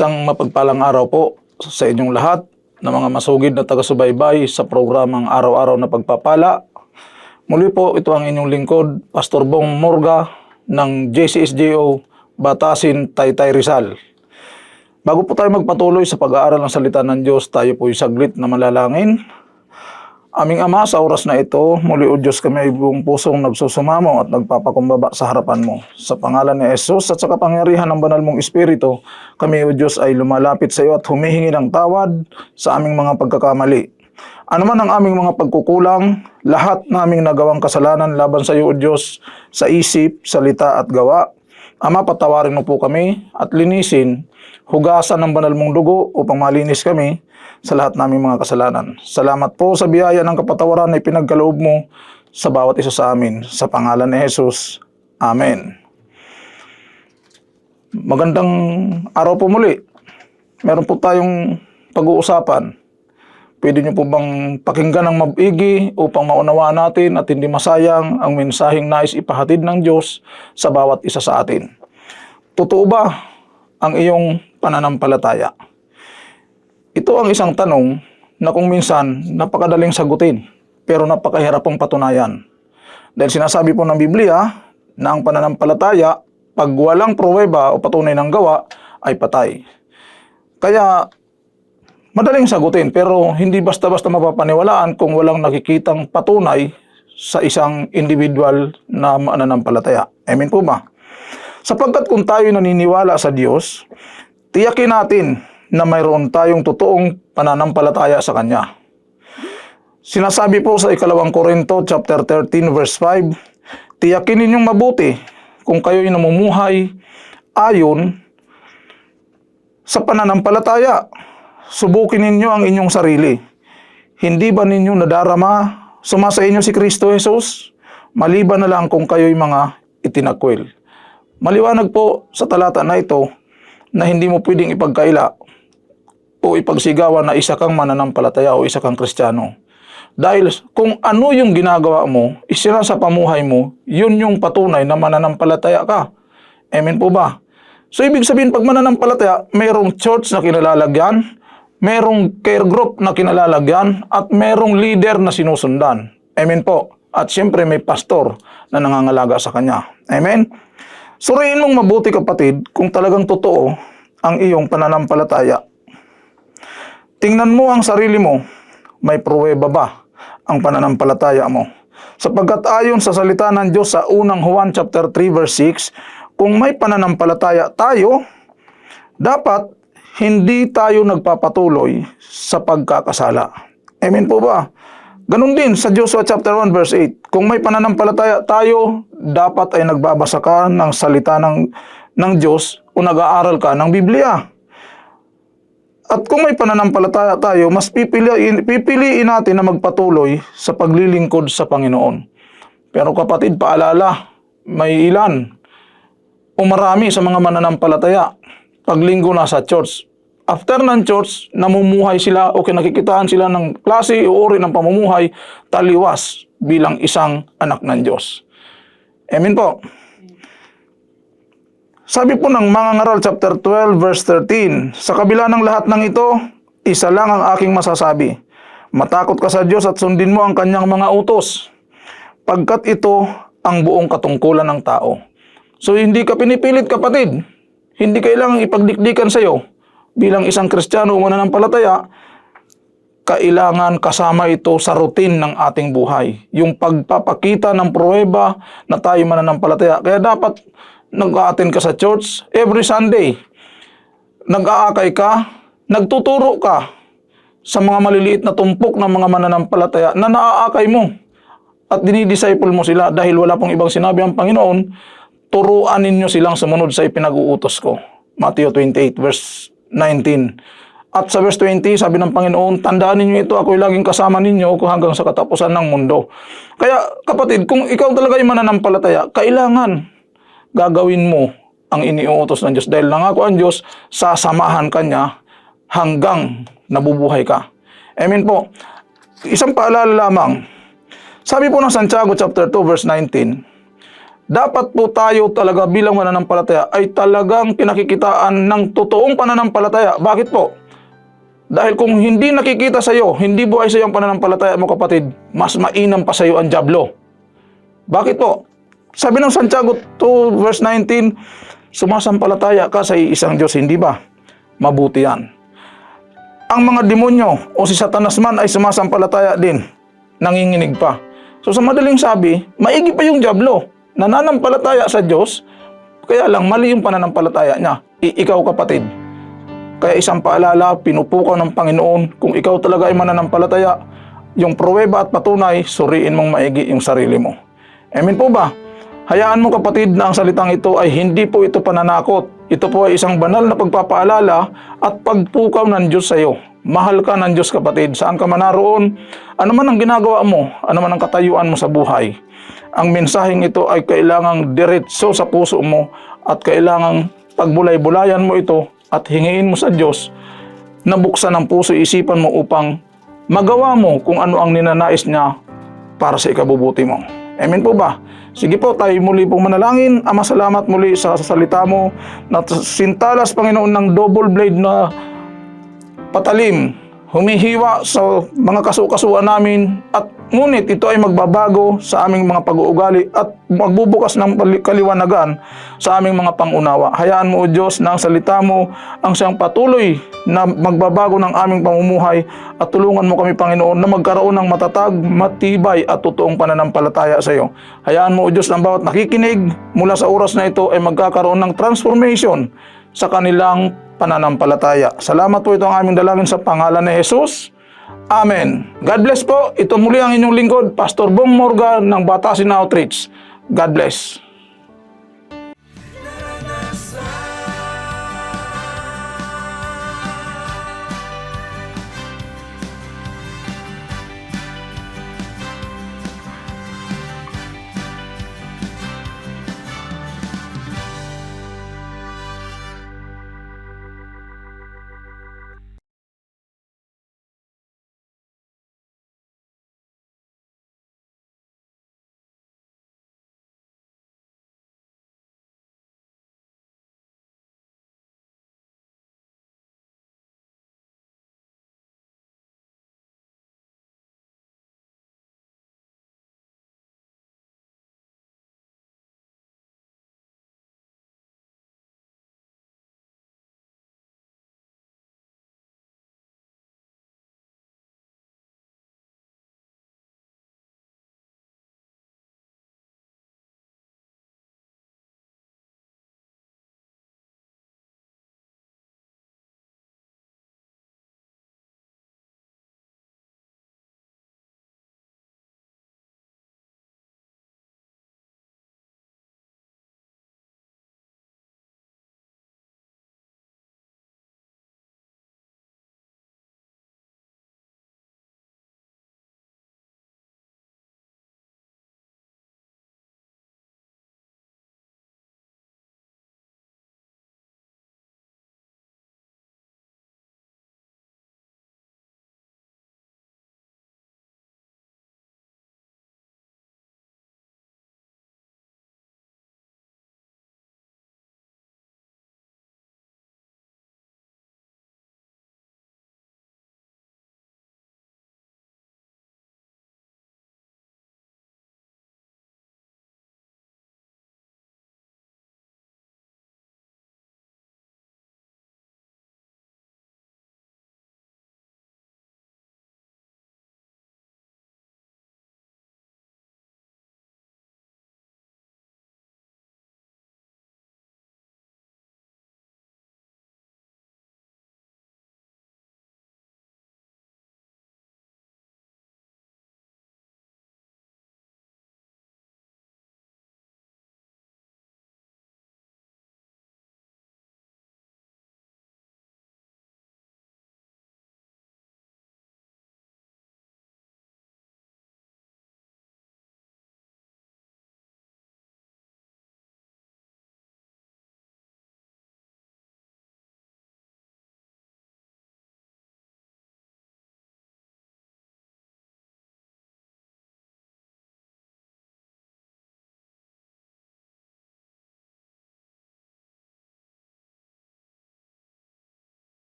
Isang mapagpalang araw po sa inyong lahat na mga masugid na taga-subaybay sa programang Araw-Araw na Pagpapala. Muli po ito ang inyong lingkod, Pastor Bong Morga ng JCSJO Batasin, Taytay Rizal. Bago po tayo magpatuloy sa pag-aaral ng salita ng Diyos, tayo po saglit na malalangin. Aming Ama, sa oras na ito, muli o Diyos kami ay buong pusong nagsusumamo at nagpapakumbaba sa harapan mo. Sa pangalan ni Jesus at sa kapangyarihan ng banal mong Espiritu, kami o Diyos ay lumalapit sa iyo at humihingi ng tawad sa aming mga pagkakamali. Ano man ang aming mga pagkukulang, lahat naming nagawang kasalanan laban sa iyo o Diyos sa isip, salita at gawa, Ama, patawarin mo po kami at linisin, hugasan ng banal mong dugo upang malinis kami sa lahat naming mga kasalanan. Salamat po sa biyaya ng kapatawaran na ipinagkaloob mo sa bawat isa sa amin. Sa pangalan ni Jesus. Amen. Magandang araw po muli. Meron po tayong pag-uusapan. Pwede niyo po bang pakinggan ng mabigi upang maunawaan natin at hindi masayang ang mensaheng nais ipahatid ng Diyos sa bawat isa sa atin. Totoo ba ang iyong pananampalataya? Ito ang isang tanong na kung minsan napakadaling sagutin pero napakahirap pong patunayan. Dahil sinasabi po ng Biblia na ang pananampalataya pag walang pruweba o patunay ng gawa ay patay. Kaya Madaling sagutin pero hindi basta-basta mapapaniwalaan kung walang nakikitang patunay sa isang individual na mananampalataya. Amen po ba? Sapagkat kung tayo naniniwala sa Diyos, tiyakin natin na mayroon tayong totoong pananampalataya sa Kanya. Sinasabi po sa ikalawang Korinto chapter 13 verse 5, tiyakin ninyong mabuti kung kayo'y namumuhay ayon sa pananampalataya subukin ninyo ang inyong sarili. Hindi ba ninyo nadarama sumasa inyo si Kristo Jesus? Maliban na lang kung kayo'y mga itinakwil. Maliwanag po sa talata na ito na hindi mo pwedeng ipagkaila o ipagsigawan na isa kang mananampalataya o isa kang kristyano. Dahil kung ano yung ginagawa mo, isira sa pamuhay mo, yun yung patunay na mananampalataya ka. Amen po ba? So ibig sabihin pag mananampalataya, mayroong church na kinalalagyan, merong care group na kinalalagyan at merong leader na sinusundan. Amen po. At siyempre may pastor na nangangalaga sa kanya. Amen? Suriin mong mabuti kapatid kung talagang totoo ang iyong pananampalataya. Tingnan mo ang sarili mo, may pruweba ba ang pananampalataya mo? Sapagkat ayon sa salita ng Diyos sa unang Juan chapter 3 verse 6, kung may pananampalataya tayo, dapat hindi tayo nagpapatuloy sa pagkakasala. Amen po ba? Ganon din sa Joshua chapter 1 verse 8. Kung may pananampalataya tayo, dapat ay nagbabasa ka ng salita ng, ng Diyos o nag-aaral ka ng Biblia. At kung may pananampalataya tayo, mas pipiliin, pipiliin natin na magpatuloy sa paglilingkod sa Panginoon. Pero kapatid, paalala, may ilan o marami sa mga mananampalataya paglinggo na sa church. After ng church, namumuhay sila o kinakikitaan sila ng klase o uri ng pamumuhay taliwas bilang isang anak ng Diyos. Amen po. Sabi po ng mga ngaral chapter 12 verse 13, sa kabila ng lahat ng ito, isa lang ang aking masasabi. Matakot ka sa Diyos at sundin mo ang kanyang mga utos. Pagkat ito ang buong katungkulan ng tao. So hindi ka pinipilit kapatid. Hindi kailangang ipagdikdikan sa iyo bilang isang Kristiyano o mananampalataya, kailangan kasama ito sa routine ng ating buhay. Yung pagpapakita ng pruweba na tayo mananampalataya. Kaya dapat nag-a-attend ka sa church every Sunday. Nag-aakay ka, nagtuturo ka sa mga maliliit na tumpok ng mga mananampalataya na naaakay mo at dinidisciple mo sila dahil wala pong ibang sinabi ang Panginoon, turuan ninyo silang sumunod sa ipinag-uutos ko. Matthew 28 verse 19. At sa verse 20, sabi ng Panginoon, tandaan ninyo ito, ako'y laging kasama ninyo hanggang sa katapusan ng mundo. Kaya kapatid, kung ikaw talaga yung mananampalataya, kailangan gagawin mo ang iniuutos ng Diyos. Dahil nangako ang Diyos, sasamahan ka niya hanggang nabubuhay ka. Amen po. Isang paalala lamang. Sabi po ng Santiago chapter 2 verse 19, dapat po tayo talaga bilang mananampalataya ay talagang pinakikitaan ng totoong pananampalataya. Bakit po? Dahil kung hindi nakikita sa iyo, hindi buhay sa iyo ang pananampalataya mo kapatid, mas mainam pa sa iyo ang jablo. Bakit po? Sabi ng Santiago 2 verse 19, sumasampalataya ka sa isang Diyos, hindi ba? Mabuti yan. Ang mga demonyo o si Satanas man ay sumasampalataya din, nanginginig pa. So sa madaling sabi, maigi pa yung jablo, nananampalataya sa Diyos, kaya lang mali yung pananampalataya niya. I- ikaw kapatid, kaya isang paalala, pinupukaw ng Panginoon, kung ikaw talaga ay mananampalataya, yung pruweba at patunay, suriin mong maigi yung sarili mo. Amen po ba? Hayaan mo kapatid na ang salitang ito ay hindi po ito pananakot. Ito po ay isang banal na pagpapaalala at pagpukaw ng Diyos sa iyo. Mahal ka ng Diyos kapatid. Saan ka man naroon, ano man ang ginagawa mo, ano man ang katayuan mo sa buhay. Ang mensaheng ito ay kailangang diretso sa puso mo at kailangang pagbulay-bulayan mo ito at hingiin mo sa Diyos na buksan ang puso isipan mo upang magawa mo kung ano ang ninanais niya para sa ikabubuti mo. Amen po ba? Sige po, tayo muli pong manalangin. Ama, salamat muli sa, sa salita mo na sintalas, Panginoon, ng double blade na patalim, humihiwa sa mga kasukasuan namin at ngunit ito ay magbabago sa aming mga pag-uugali at magbubukas ng kaliwanagan sa aming mga pangunawa. Hayaan mo, O Diyos, na ang salita mo ang siyang patuloy na magbabago ng aming pamumuhay at tulungan mo kami, Panginoon, na magkaroon ng matatag, matibay at totoong pananampalataya sa iyo. Hayaan mo, O Diyos, ang bawat nakikinig mula sa oras na ito ay magkakaroon ng transformation sa kanilang pananampalataya. Salamat po ito ang aming dalangin sa pangalan ni Jesus. Amen. God bless po. Ito muli ang inyong lingkod, Pastor Bong Morgan ng Batasin Outreach. God bless.